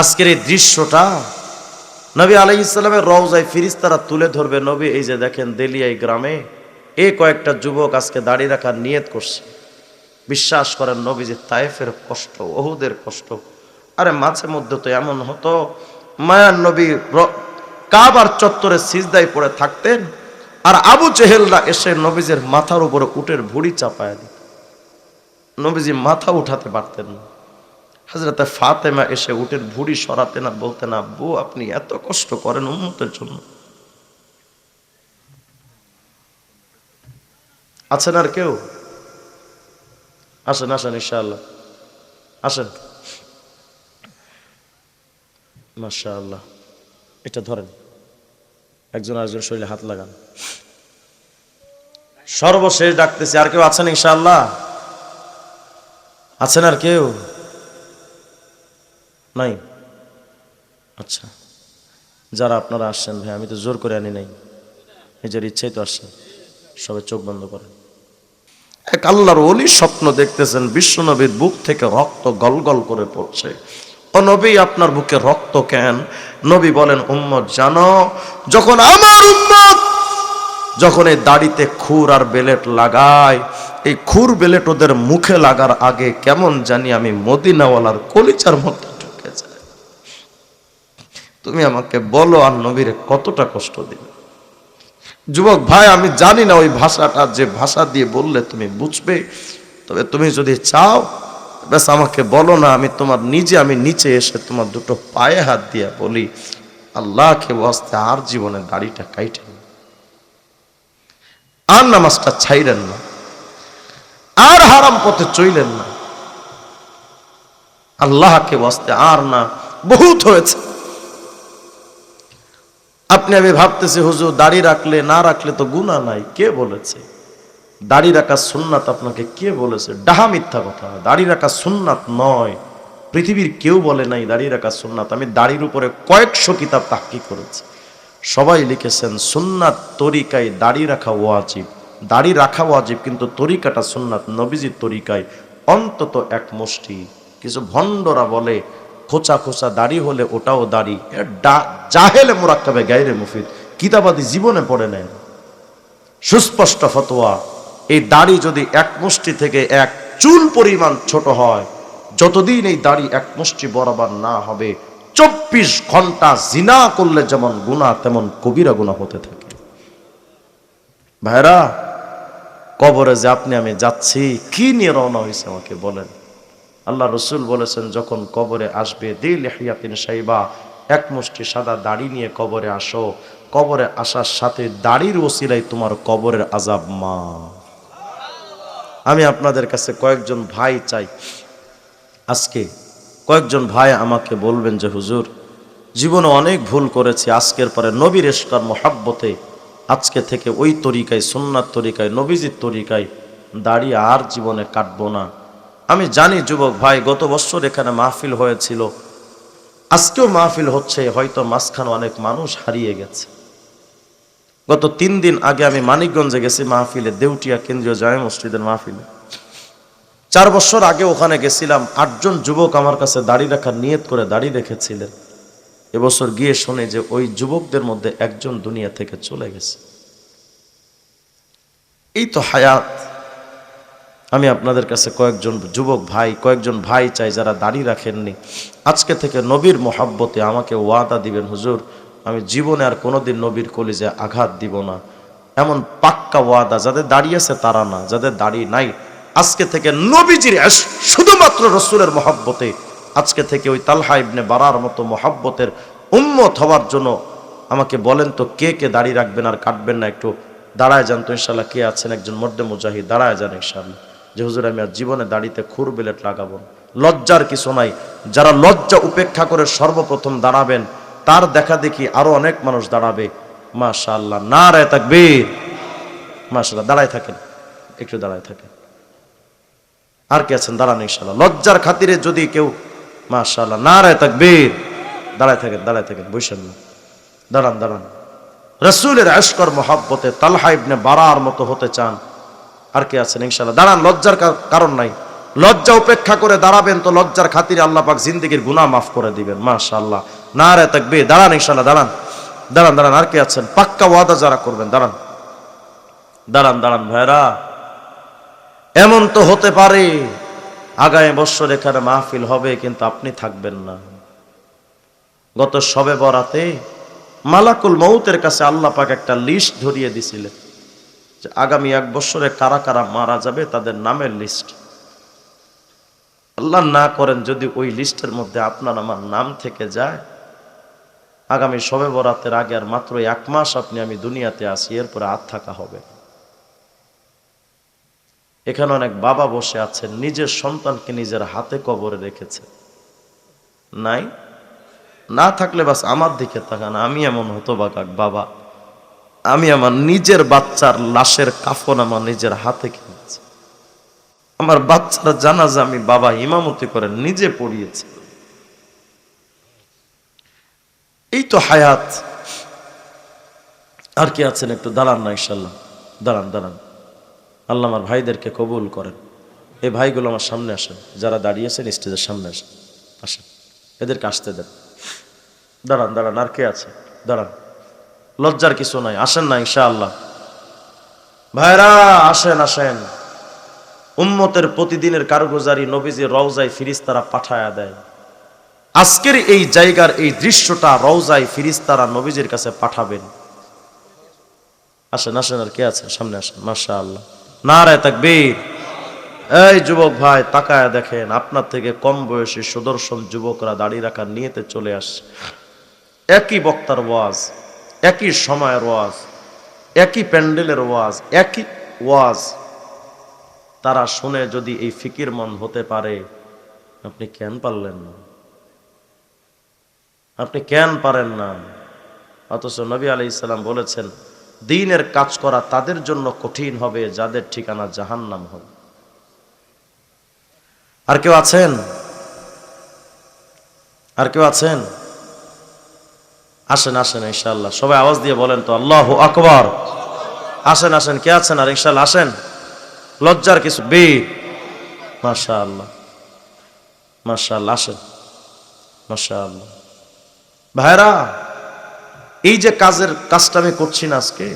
আজকের এই দৃশ্যটা নবী আলাই ইসলামের রওজায় ফিরিস্তারা তুলে ধরবে। নবী, এই যে দেখেন দেলিয়াই গ্রামে এই কয়েকটা যুবক আজকে দাড়ি রাখার নিয়ত করছে। বিশ্বাস করেন নবীজি তায়েফের কষ্ট, ওহুদের কষ্ট। আরে মাঝে মধ্যে তো এমন হতো, মায়ার নবী কাবার চত্বরে সিজদায় পড়ে থাকতেন আর আবু চেহেলরা এসে নবীজের মাথার উপরে উটের ভুড়ি চাপায় দিত। নবীজি মাথা উঠাতে পারতেন না। হাজরতে ফাতেমা এসে উটের ভুড়ি সরাতে না বলতেন আব্বু আপনি এত কষ্ট করেন উন্নতের জন্য। আছেন আর কেউ? আসেন আসেন, ইনশাআল্লাহ। আসেন। মাশাআল্লাহ। এটা ধরেন। একজন আরেকজন শরীরে হাত লাগান। সর্বশেষ ডাকতেছি, আর কেউ আছেন ইনশাআল্লাহ? আছেন আর কেউ? নাই? আচ্ছা। যারা আপনারা আসছেন ভাই, আমি তো জোর করে আনি নাই। নিজের ইচ্ছাই তো আসছেন সবাই চোখ বন্ধ করেন। এক আল্লাহর অলি স্বপ্ন দেখতেছেন, বিশ্বনবীর বুক থেকে রক্ত গলগল করে পড়ছে। ও নবী, আপনার বুকে রক্ত কেন? নবী বলেন, উম্মত, জানো, যখন আমার উম্মত যখন এই দাড়িতে খুর আর বেলেট লাগায়, এই খুর বেলেট ওদের মুখে লাগার আগে কেমন জানি আমি মদিনাওয়ালার কলিচার যায় তুমি আমাকে বলো আর নবীরে কতটা কষ্ট দিবে যুবক ভাই, আমি জানি না ওই ভাষাটা, যে ভাষা দিয়ে বললে তুমি বুঝবে। তবে তুমি যদি চাও, ব্যাস আমাকে বলো না, আমি তোমার নিজে, আমি নিচে এসে তোমার দুটো পায়ে হাত দিয়ে বলি, আল্লাহকে বসতে আর জীবনে দাড়িটা কাইটেন আর নামাজটা ছাইলেন না। আর হারাম পথে চইলেন না। আল্লাহকে বসতে আর না। বহুত হয়েছে। আপনি, আমি ভাবতেছি, হুজুর, দাড়ি রাখলে, না রাখলে তো গুণা নাই। কে বলেছে? দাড়ি রাখা সুন্নাত আপনাকে কে বলেছে? ডাহা মিথ্যা কথা। দাড়ি রাখা সুন্নাত নয়। পৃথিবীর কেউ বলে নাই দাড়ি রাখা সুন্নাত। আমি দাড়ির উপরে কয়েকশো কিতাব তাহকি করেছি। সবাই লিখেছেন, সুন্নাত তরিকায় দাড়ি রাখা ওয়াজিব। দাড়ি রাখা ওয়াজিব, কিন্তু তরিকাটা সুন্নাত, নবীজির তরিকায় অন্তত এক মুষ্টি। কিছু ভণ্ডরা বলে খোঁচা খোঁচা দাড়ি হলে ওটাও দাড়ি। জাহেলে মোরাক্কাবে গাইরে মুফিদ, কিতাবাদি জীবনে পড়ে নেন। সুস্পষ্ট ফতোয়া, এই দাড়ি যদি এক মুষ্টি থেকে এক চুল পরিমাণ ছোট হয়, যতদিন এই দাড়ি এক মুষ্টি বরাবর না হবে, চব্বিশ ঘণ্টা জিনা করলে যেমন গুণা তেমন কবিরা গুণা হতে থাকে। ভাইরা কবরে যে আপনি আমি যাচ্ছি, কি নিয়ে রওনা হয়েছে আমাকে বলেন? আল্লাহ রসুল বলেছেন, যখন কবরে আসবে দিল হিয়াতিন সাইবা, এক মুষ্টি সাদা দাড়ি নিয়ে কবরে আসো। কবরে আসার সাথে দাড়ির ওসিলাই তোমার কবরের আজাব মা। আমি আপনাদের কাছে কয়েকজন ভাই চাই। আজকে কয়েকজন ভাই আমাকে বলবেন যে, হুজুর, জীবনে অনেক ভুল করেছি। আজকের পরে নবীর এসকার মহাব্বতে, আজকে থেকে ওই তরিকায় সুন্নার তরিকায়, নবীজির তরিকায় দাঁড়িয়ে আর জীবনে কাটবো না। আমি জানি, যুবক ভাই, গত বছর এখানে মাহফিল হয়েছিল। আজকেও মাহফিল হচ্ছে, হয়তো মাঝখানে অনেক মানুষ হারিয়ে গেছে। গত তিন দিন আগে আমি মানিকগঞ্জে গেছি মাহফিলে, দেউটিয়া কেন্দ্রীয় জামে মসজিদের মাহফিলে। চার বছর আগে ওখানে গেছিলাম, আটজন যুবক আমার কাছে দাড়ি রাখার নিয়ত করে দাড়ি রেখেছিলেন। এবছর গিয়ে শুনে যে ওই যুবকদের মধ্যে একজন দুনিয়া থেকে চলে গেছে। এই তো হায়াত। আমি আপনাদের কাছে কয়েকজন যুবক ভাই, কয়েকজন ভাই চাই যারা দাড়ি রাখেননি। আজকে থেকে নবীর মোহাব্বতে আমাকে ওয়াদা দিবেন, হুজুর, আমি জীবনে আর কোনোদিন নবীর কলিজে আঘাত দিব না। এমন পাক্কা ওয়াদা, যাদের দাঁড়িয়ে আছে তারা না, যাদের দাড়ি নাই। আজকে থেকে নবীজির শুধুমাত্র রসুলের মহাব্বতে। আজকে থেকে ওই তালহা ইবনে বারার মতো মহাব্বতের উম্মত হওয়ার জন্য আমাকে বলেন তো, কে কে দাঁড়িয়ে রাখবেন আর কাটবেন না একটু। দাঁড়ায় যান তো ইনশাল্লাহ, কে আছেন? একজন মর্দে মুজাহিদ, দাঁড়ায় যান ইনশাল্লাহ। যে হুজুর, আমি আর জীবনে দাড়িতে খুর বেলেট লাগাবো লজ্জার কিছু নাই। যারা লজ্জা উপেক্ষা করে সর্বপ্রথম দাঁড়াবেন, তার দেখা দেখি আরও অনেক মানুষ দাঁড়াবে। মাশাআল্লাহ না রে তাকবীর। মাশাআল্লাহ, দাঁড়ায় থাকেন, একটু দাঁড়ায় থাকেন। আর কে আছেন? দাঁড়ান ইনশাল্লাহ লজ্জার খাতিরে যদি কেউ, মাশাআল্লাহ না রে তাকবীর। দাঁড়ায় থাকেন দাঁড়ায় থাকেন বৈশাল না। দাঁড়ান দাঁড়ান। রসুলের আশকর মহাব্বতে তালহা ইবনে বারার মতো হতে চান। আর কে আছেন? ইনশাল্লাহ দাঁড়ান, লজ্জার কারণ নাই। লজ্জা উপেক্ষা করে দাঁড়াবেন তো লজ্জার খাতিরে আল্লাহ পাক জিন্দিগির মাফ করে দিবেন। মাশাআল্লাহ। না রে তাকবি দাঁড়ান ইনশাল্লাহ দাঁড়ান। দাঁড়ান দাঁড়ান, আর কে আছেন? পাক্কা ওয়াদা যারা করবেন, দাঁড়ান। দাঁড়ান দাঁড়ান, ভাইরা। এমন তো হতে পারে, আগামী বছর এখানে মাহফিল হবে, কিন্তু আপনি থাকবেন না। গত সবে বরাতে মালাকুল মৌতের কাছে আল্লাহ পাক একটা লিস্ট ধরিয়ে দিছিলেন। যে আগামী এক বছরে কারা কারা মারা যাবে তাদের নামের লিস্ট আল্লাহ না করেন যদি ওই লিস্টের মধ্যে আপনার আমার নাম থেকে যায়। আগামী সবে বরাতের আগে আর মাত্র এক মাস আপনি আমি দুনিয়াতে আসি এরপরে আর থাকা হবে। এখানে অনেক বাবা বসে আছেন, নিজের সন্তানকে নিজের হাতে কবরে রেখেছে। নাই? না থাকলে বাস আমার দিকে তাকান, আমি এমন হতো বাবা। আমি আমার নিজের বাচ্চার লাশের কাফন আমার নিজের হাতে কিনেছি। আমার বাচ্চারা জানাজা আমি বাবা ইমামতি করে নিজে পড়িয়েছি। এই তো হায়াত। আর কি আছেন একটু দাঁড়ান না ইনশাল্লাহ। দাঁড়ান দাঁড়ান। আল্লাহ আমার ভাইদেরকে কবুল করেন। এই ভাইগুলো আমার সামনে আসেন। যারা দাঁড়িয়েছেন স্টেজের সামনে আসেন। আসেন। এদেরকে আসতে দেন। দাঁড়ান দাঁড়ান। আর কে আছে? দাঁড়ান। লজ্জার কিছু নাই, আসেন না ইনশাআল্লাহ। ভাইরা, আসেন আসেন। উম্মতের প্রতিদিনের কারগুজারি নবীজি রওজায় ফিরিস্তারা পাঠায়া দেয়। আজকের এই জায়গার এই দৃশ্যটা রওজায় ফিরিস্তারা নবীজির কাছে পাঠাবেন। আসেন আসেন, আর কে আছেন? সামনে আসেন মাশা আল্লাহ না রে তাকবীর। এই যুবক ভাই, তাকায় দেখেন, আপনার থেকে কম বয়সী সুদর্শন যুবকরা দাঁড়িয়ে রাখার নিয়েতে চলে আসছে। একই বক্তার ওয়াজ। একই সময়ের ওয়াজ, একই প্যান্ডেলের ওয়াজ, একই ওয়াজ। তারা শুনে যদি এই ফিকির মন হতে পারে, আপনি কেন পারলেন না? আপনি কেন পারেন না? অথচ নবী আলি ইসলাম বলেছেন, দিনের কাজ করা তাদের জন্য কঠিন হবে, যাদের ঠিকানা জাহান্নাম হবে। আর কেউ আছেন? আর কেউ আছেন? আসেন আসেন ইনশাল্লাহ সবাই আওয়াজ দিয়ে বলেন তো, আল্লাহ আকবর। আসেন আসেন, কে আছেন আর ইনশাল্লাহ আসেন? লজ্জার কিছু বে মাশা আল্লাহ মাশা আল্লাহ আসেন। মাশা আল্লাহ ভাইরা, এই যে কাজের কাজটা আমি করছি না আজকে,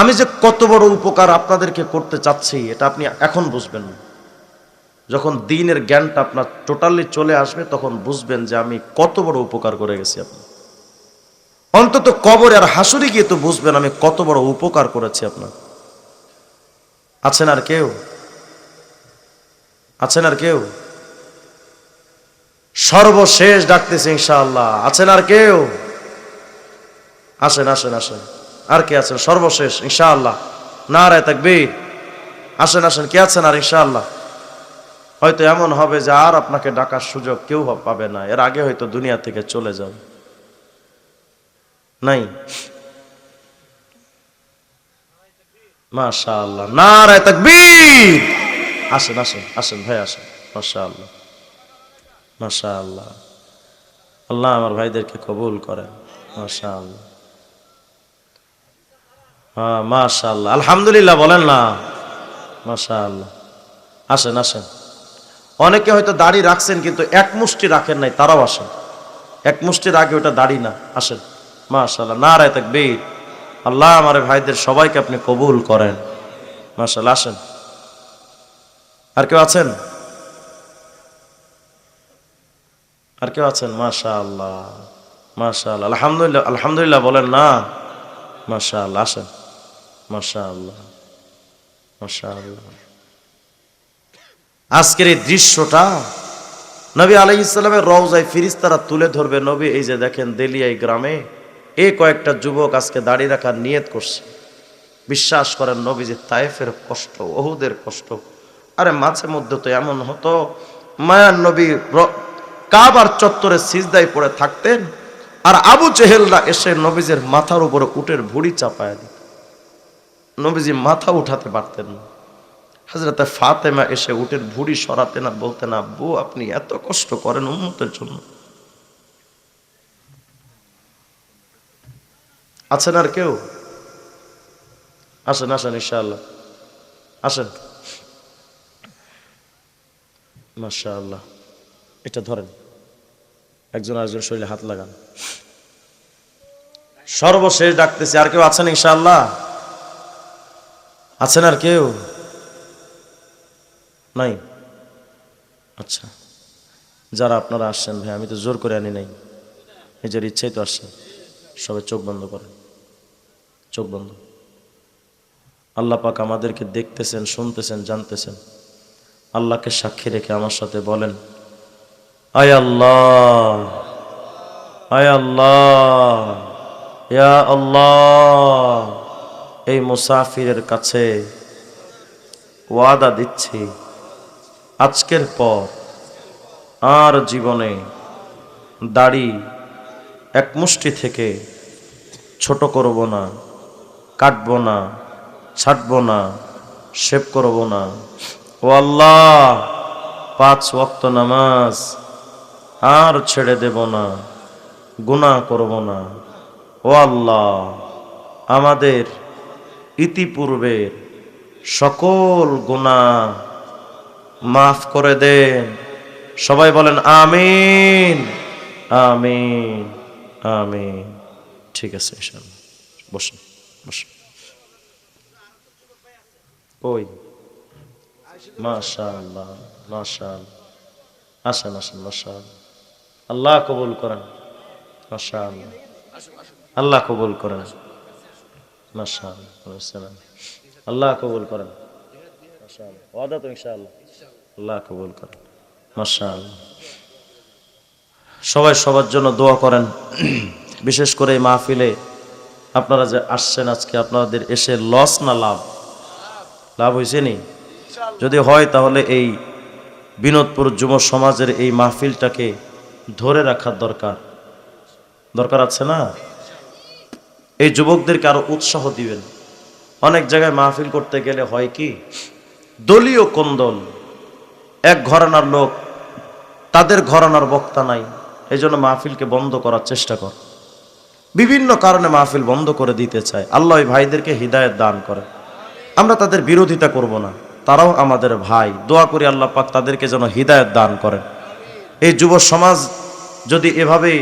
আমি যে কত বড় উপকার আপনাদেরকে করতে চাচ্ছি, এটা আপনি এখন বুঝবেন যখন দিনের জ্ঞানটা আপনার টোটালি চলে আসবে, তখন বুঝবেন যে আমি কত বড় উপকার করে গেছি আপনি অন্তত কবরে আর হাসুরি গিয়ে তো বুঝবেন আমি কত বড় উপকার করেছি আপনার। আছেন আর কেউ? আছেন আর কেউ? সর্বশেষ ডাকতেছে ইনশাআল্লাহ। আছেন আর কেউ? আসেন আসেন আসেন। আর কে আছেন? সর্বশেষ, ইনশাআল্লাহ। না রায় তাকবীর। আসেন আসেন, কে আছেন আর ইনশাআল্লাহ? হয়তো এমন হবে যে আর আপনাকে ডাকার সুযোগ কেউ পাবে না। এর আগে হয়তো দুনিয়া থেকে চলে যাবে। নাই। মাশাআল্লাহ। নারায় তাকবীর। আসেন আসেন আসেন, ভাই, আসেন। মাশাআল্লাহ। মাশাআল্লাহ। আল্লাহ আমার ভাইদেরকে কবুল করেন। মাশাআল্লাহ। হ্যাঁ মাশাআল্লাহ। আলহামদুলিল্লাহ বলেন না। মাশাআল্লাহ। আসেন আসেন। অনেকে হয়তো দাড়ি রাখছেন কিন্তু এক মুষ্টি রাখেন নাই, তারাও আসেন। এক মুষ্টির আগে ওটা দাড়ি না। আসেন। মাশাল্লাহ না রায় তাকবীর। আল্লাহ আমার ভাইদের সবাইকে আপনি কবুল করেন। মাশাল্লাহ আসেন। আর কেউ আছেন? আর কেউ আছেন? মাশা আল্লাহ মাশা আলহামদুলিল্লাহ আলহামদুলিল্লাহ বলেন না। মাশা আল্লাহ আসেন। মাশা আল্লাহ মাশা আল্লাহ আজকের এই দৃশ্যটা নবী আলাই ইসলামের রওজায় ফিরিস্তারা তুলে ধরবে। নবী, এই যে দেখেন দেলিয়াই গ্রামে এ কয়েকটা যুবক আজকে দাঁড়িয়ে রাখার নিয়ত করছে। বিশ্বাস করেন নবী যে তায়েফের কষ্ট, ওহুদের কষ্ট। আরে মাঝে মধ্যে তো এমন হতো, মায়ার নবী কাবার চত্বরে সিজদায় পড়ে থাকতেন আর আবু চেহেলরা এসে নবীজের মাথার উপরে উটের ভুড়ি চাপায় দিত। নবীজি মাথা উঠাতে পারতেন না। হাজরতে ফাতেমা এসে উটের ভুড়ি সরাতে না বলতেন, আব্বু, আপনি এত কষ্ট করেন উন্মতের জন্য। আছেন আর কেউ? আসেন আসেন, ইনশাআল্লাহ। আসেন। মাশা আল্লাহ এটা ধরেন। একজন আরেকজন শরীরে হাত লাগান। সর্বশেষ ডাকতেছি, আর কেউ আছেন ইনশাআল্লাহ? আছেন আর কেউ? নাই? আচ্ছা। যারা আপনারা আসছেন, ভাই, আমি তো জোর করে আনি নাই। নিজের ইচ্ছাই তো আসছেন সবাই চোখ বন্ধ করেন। চোখ বন্ধ। আল্লাহ পাক আমাদেরকে দেখতেছেন, শুনতেছেন, জানতেছেন। আল্লাহকে সাক্ষী রেখে আমার সাথে বলেন, আয় আল্লাহ আয় আল্লাহ, ইয়া আল্লাহ, এই মুসাফিরের কাছে ওয়াদা দিচ্ছি। আজকের পর আর জীবনে দাড়ি এক মুষ্টি থেকে ছোট করব না। কাটব না ছাটব না শেভ করব না। ও আল্লাহ, পাঁচ ওয়াক্ত নামাজ আর ছেড়ে দেব না, গুনাহ করব না। ও আল্লাহ, আমাদের ইতিপূর্বের সকল গুনাহ মাফ করে দেন। সবাই বলেন, আমিন আমিন আমিন। ঠিক আছে বসুন। মাশাআল্লাহ আল্লাহ কবুল করেন। আল্লাহ কবুল করেন। আল্লাহ কবুল করেন। আল্লাহ কবুল করেন। সবাই সবার জন্য দোয়া করেন। বিশেষ করে মাহফিলে আপনারা যে আসছেন আজকে আপনাদের এসে লস না লাভ? লাভ হয়েছে নি? যদি হয় তাহলে এই বিনোদপুর যুব সমাজের এই মাহফিলটাকে ধরে রাখার দরকার। দরকার আছে না? এই যুবকদেরকে আরও উৎসাহ দিবেন। অনেক জায়গায় মাহফিল করতে গেলে হয় কি? দলীয় কোন্দল। এক ঘরানার লোক তাদের ঘরানার বক্তা নাই। এই জন্য মাহফিলকে বন্ধ করার চেষ্টা কর। বিভিন্ন কারণে মাহফিল বন্ধ করে দিতে চায়। আল্লাহ ভাইদেরকে হৃদায়ত দান করে। আমরা তাদের বিরোধিতা করব না। তারাও আমাদের ভাই। দোয়া করি আল্লাহ পাক তাদেরকে যেন হৃদায়ত দান করেন। এই যুব সমাজ যদি এভাবে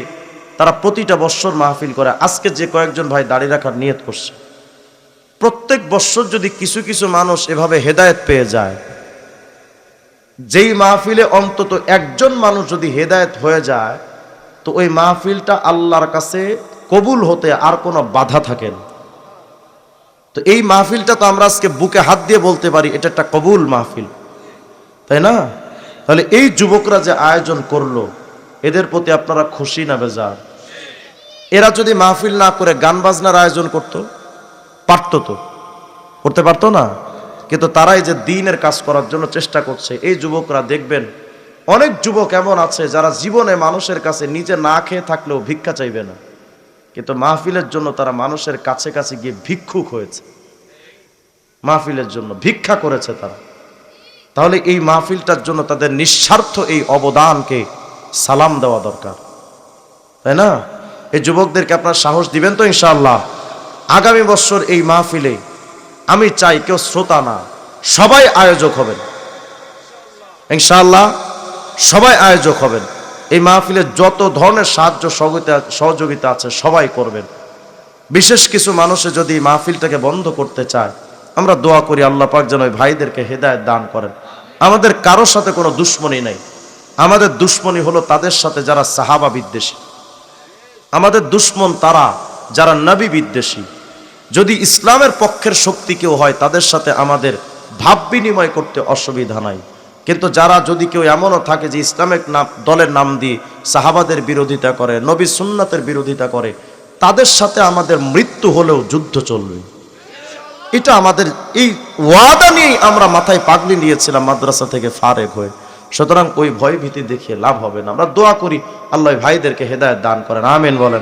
তারা প্রতিটা বৎসর মাহফিল করে, আজকে যে কয়েকজন ভাই দাঁড়িয়ে রাখার নিয়ত করছে, প্রত্যেক বৎসর যদি কিছু কিছু মানুষ এভাবে হেদায়েত পেয়ে যায়, যেই মাহফিলে অন্তত একজন মানুষ যদি হেদায়েত হয়ে যায়, তো ওই মাহফিলটা আল্লাহর কাছে কবুল হতে আর কোনো বাধা থাকে না। তো এই মাহফিলটা তো আমরা আজকে বুকে হাত দিয়ে বলতে পারি, এটা একটা কবুল মাহফিল। তাই না? তাহলে এই যুবকরা যে আয়োজন করল, এদের প্রতি আপনারা খুশি না বেজার? এরা যদি মাহফিল না করে গান বাজনার আয়োজন করত, পারতো তো। করতে পারতো না? কিন্তু তারাই যে দিনের কাজ করার জন্য চেষ্টা করছে, এই যুবকরা দেখবেন, অনেক যুবক এমন আছে যারা জীবনে মানুষের কাছে নিজে না খেয়ে থাকলেও ভিক্ষা চাইবে না। কিন্তু মাহফিলের জন্য তারা মানুষের কাছে কাছে গিয়ে ভিক্ষুক হয়েছে। মাহফিলের জন্য ভিক্ষা করেছে তারা। তাহলে এই মাহফিলটার জন্য তাদের নিঃস্বার্থ এই অবদানকে সালাম দেওয়া দরকার। তাই না? এই যুবকদেরকে আপনার সাহস দিবেন তো ইনশাল্লাহ আগামী বছর এই মাহফিলে আমি চাই কেউ শ্রোতা না, সবাই আয়োজক হবেন। ইনশাল্লাহ সবাই আয়োজক হবেন। এই মাহফিলে যত ধরনের সাহায্য, সহযোগিতা আছে, সবাই করবেন। বিশেষ কিছু মানুষে যদি মাহফিলটাকে বন্ধ করতে চায়, আমরা দোয়া করি আল্লাহ পাক যেন ওই ভাইদেরকে হেদায়ত দান করেন। আমাদের কারোর সাথে কোনো দুশ্মনী নেই। আমাদের দুশ্মনী হলো তাদের সাথে যারা সাহাবা বিদ্বেষী। আমাদের দুশ্মন তারা যারা নবী বিদ্বেষী। যদি ইসলামের পক্ষের শক্তি কেউ হয়, তাদের সাথে আমাদের ভাব বিনিময় করতে অসুবিধা নাই। কিন্তু যারা যদি কেউ এমনও থাকে যে ইসলামিক নাম, দলের নাম দিয়ে সাহাবাদের বিরোধিতা করে, নবী সুন্নাতের বিরোধিতা করে, তাদের সাথে আমাদের মৃত্যু হলেও যুদ্ধ চলবে। এটা আমাদের, এই ওয়াদা নিয়েই আমরা মাথায় পাগলি নিয়েছিলাম মাদ্রাসা থেকে ফারেক হয়ে। সুতরাং ওই ভয় ভীতি দেখিয়ে লাভ হবে না। আমরা দোয়া করি, আল্লাহ ভাইদেরকে হেদায়ত দান করেন। আমিন বলেন।